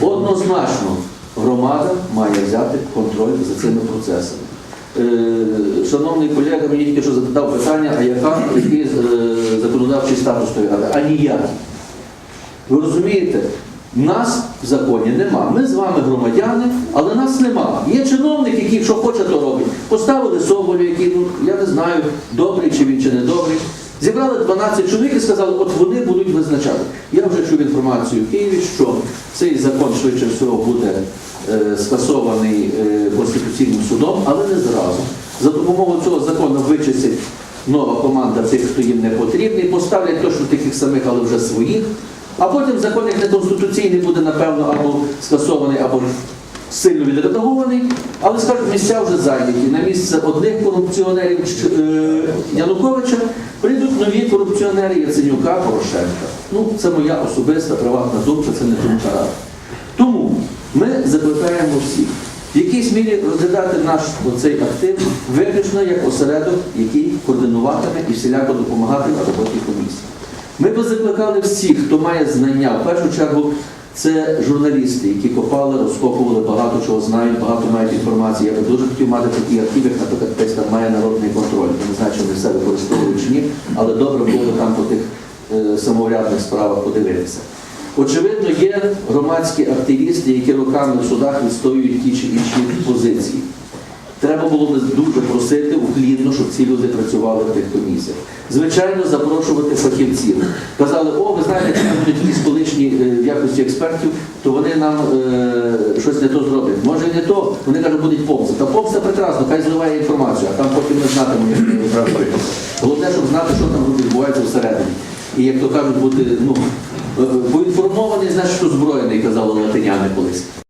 Однозначно громада має взяти контроль за цими процесами. Е, Шановний колега мені тільки що задав питання, а яка, який е, законодавчий статус тої ради? А ніякий. Ви розумієте? Нас в законі нема. Ми з вами громадяни, але нас нема. Є чиновник, який що хоче, то робить. Поставили Соболю, який, ну, я не знаю, добрий чи він чи не добрий. Зібрали 12 чоловік і сказали, от вони будуть визначати. Інформацію в Києві, що цей закон швидше всього буде е, скасований е, Конституційним судом, але не зразу. За допомогою цього закону вичистить нова команда тих, хто їм не потрібний, поставлять точно таких самих, але вже своїх. А потім закон, як неконституційний, буде, напевно, або скасований, або сильно відредагований, але скажуть, місця вже зайняті. На місце одних корупціонерів е, Януковича корупціонери Яценюка, Порошенка. Ну, це моя особиста приватна думка, це не думка. Тому ми закликаємо всіх в якійсь мірі розглядати наш оцей актив виключно як осередок, який координуватиме і всіляко допомагатиме роботі комісії. Ми би закликали всіх, хто має знання, в першу чергу це журналісти, які копали, розкопували, багато чого знають, багато мають інформації. Я би дуже хотів мати такі архіви, як, наприклад, десь там має народний контроль. Я не знаю, чи вони все використовують але добре було там по тих е, самоврядних справах подивитися. Очевидно, є громадські активісти, які роками в судах відстоюють ті чи інші позиції. Треба було би дуже просити уклінно, щоб ці люди працювали в тих комісіях. Звичайно, запрошувати фахівців. Казали, о, ви знаєте, якщо будуть якісь е, якості експертів, то вони нам е, щось не то зроблять. Може не то, вони кажуть, будуть помста. Та помста прекрасно, хай зливає інформацію, а там потім ми знатимемо, як ми працюємо. Головне, щоб знати, що там відбувається всередині. І як то кажуть, бути ну, е, поінформований, значить, що зброєний, казали латиняни колись.